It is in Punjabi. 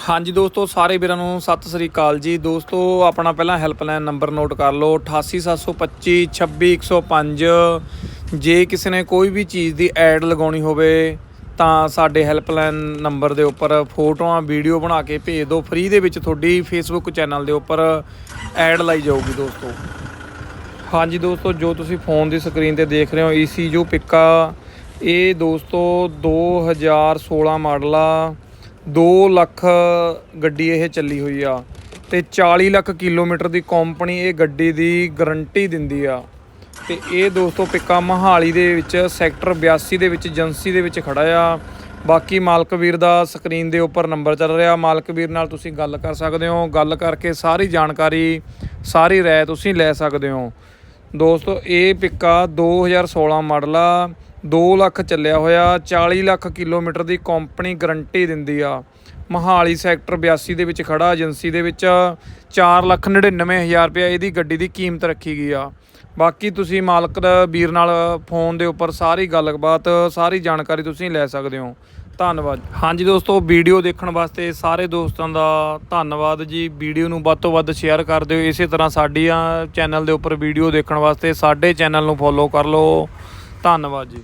ਹਾਂਜੀ ਦੋਸਤੋ, ਸਾਰੇ ਵੀਰਾਂ ਨੂੰ ਸਤਿ ਸ੍ਰੀ ਅਕਾਲ ਜੀ। ਦੋਸਤੋ, ਆਪਣਾ ਪਹਿਲਾਂ ਹੈਲਪਲਾਈਨ ਨੰਬਰ ਨੋਟ ਕਰ ਲਓ 88725 26105 ਜੇ ਕਿਸੇ ਨੇ ਕੋਈ ਵੀ ਚੀਜ਼ ਦੀ ਐਡ ਲਗਾਉਣੀ ਹੋਵੇ, ਤਾਂ ਸਾਡੇ ਹੈਲਪਲਾਈਨ ਨੰਬਰ ਦੇ ਉੱਪਰ ਫੋਟੋਆਂ, ਵੀਡੀਓ ਬਣਾ ਕੇ ਭੇਜ ਦਿਓ। ਫ੍ਰੀ ਦੇ ਵਿੱਚ ਤੁਹਾਡੀ ਫੇਸਬੁੱਕ ਚੈਨਲ ਦੇ ਉੱਪਰ ਐਡ ਲਾਈ ਜਾਊਗੀ ਦੋਸਤੋ। ਹਾਂਜੀ ਦੋਸਤੋ, ਜੋ ਤੁਸੀਂ ਫੋਨ ਦੀ ਸਕਰੀਨ ਤੇ ਦੇਖ ਰਹੇ ਹੋ ਈਸੀ ਜੋ ਪਿੱਕਾ, ਇਹ ਦੋਸਤੋ 2016 ਮਾਡਲ ਆ। 2 ਲੱਖ ਗੱਡੀ ਇਹ ਚੱਲੀ ਹੋਈ ਆ ਤੇ 40 ਲੱਖ ਕਿਲੋਮੀਟਰ ਦੀ ਕੰਪਨੀ ਇਹ ਗੱਡੀ ਦੀ ਗਾਰੰਟੀ ਦਿੰਦੀ ਆ। ਤੇ ਇਹ ਦੋਸਤੋ ਪਿੱਕਾ ਮਹਾਲੀ ਦੇ ਵਿੱਚ ਸੈਕਟਰ 82 ਦੇ ਵਿੱਚ ਏਜੰਸੀ ਦੇ ਵਿੱਚ ਖੜਾ ਆ। ਬਾਕੀ ਮਾਲਕ ਵੀਰ ਦਾ ਸਕਰੀਨ ਦੇ ਉੱਪਰ ਨੰਬਰ ਚੱਲ ਰਿਹਾ। ਮਾਲਕ ਵੀਰ ਨਾਲ ਤੁਸੀਂ ਗੱਲ ਕਰ ਸਕਦੇ ਹੋ। ਗੱਲ ਕਰਕੇ ਸਾਰੀ ਜਾਣਕਾਰੀ, ਸਾਰੀ ਰਾਏ ਤੁਸੀਂ ਲੈ ਸਕਦੇ ਹੋ। ਦੋਸਤੋ ਇਹ ਪਿੱਕਾ 2016 ਮਾਡਲ ਆ। 2 ਲੱਖ ਚੱਲਿਆ ਹੋਇਆ 40 ਲੱਖ ਕਿਲੋਮੀਟਰ ਦੀ ਕੰਪਨੀ ਗਾਰੰਟੀ ਦਿੰਦੀ ਆ। ਮਹਾਲੀ ਸੈਕਟਰ 82 ਦੇ ਵਿੱਚ ਖੜਾ ਏਜੰਸੀ ਦੇ ਵਿੱਚ 4 ਲੱਖ 99 ਹਜ਼ਾਰ ਰੁਪਏ ਇਹਦੀ ਗੱਡੀ ਦੀ ਕੀਮਤ ਰੱਖੀ ਗਈ ਆ। ਬਾਕੀ ਤੁਸੀਂ ਮਾਲਕ ਦਾ ਵੀਰ ਨਾਲ ਫੋਨ ਦੇ ਉੱਪਰ ਸਾਰੀ ਗੱਲਬਾਤ, ਸਾਰੀ ਜਾਣਕਾਰੀ ਤੁਸੀਂ ਲੈ ਸਕਦੇ ਹੋ। ਧੰਨਵਾਦ। ਹਾਂਜੀ ਦੋਸਤੋ, ਵੀਡੀਓ ਦੇਖਣ ਵਾਸਤੇ ਸਾਰੇ ਦੋਸਤਾਂ ਦਾ ਧੰਨਵਾਦ ਜੀ। ਵੀਡੀਓ ਨੂੰ ਵੱਧ ਤੋਂ ਵੱਧ ਸ਼ੇਅਰ ਕਰ ਦਿਓ। ਇਸੇ ਤਰ੍ਹਾਂ ਸਾਡੀਆਂ ਚੈਨਲ ਦੇ ਉੱਪਰ ਵੀਡੀਓ ਦੇਖਣ ਵਾਸਤੇ ਸਾਡੇ ਚੈਨਲ ਨੂੰ ਫੋਲੋ ਕਰ ਲਓ। ਧੰਨਵਾਦ ਜੀ।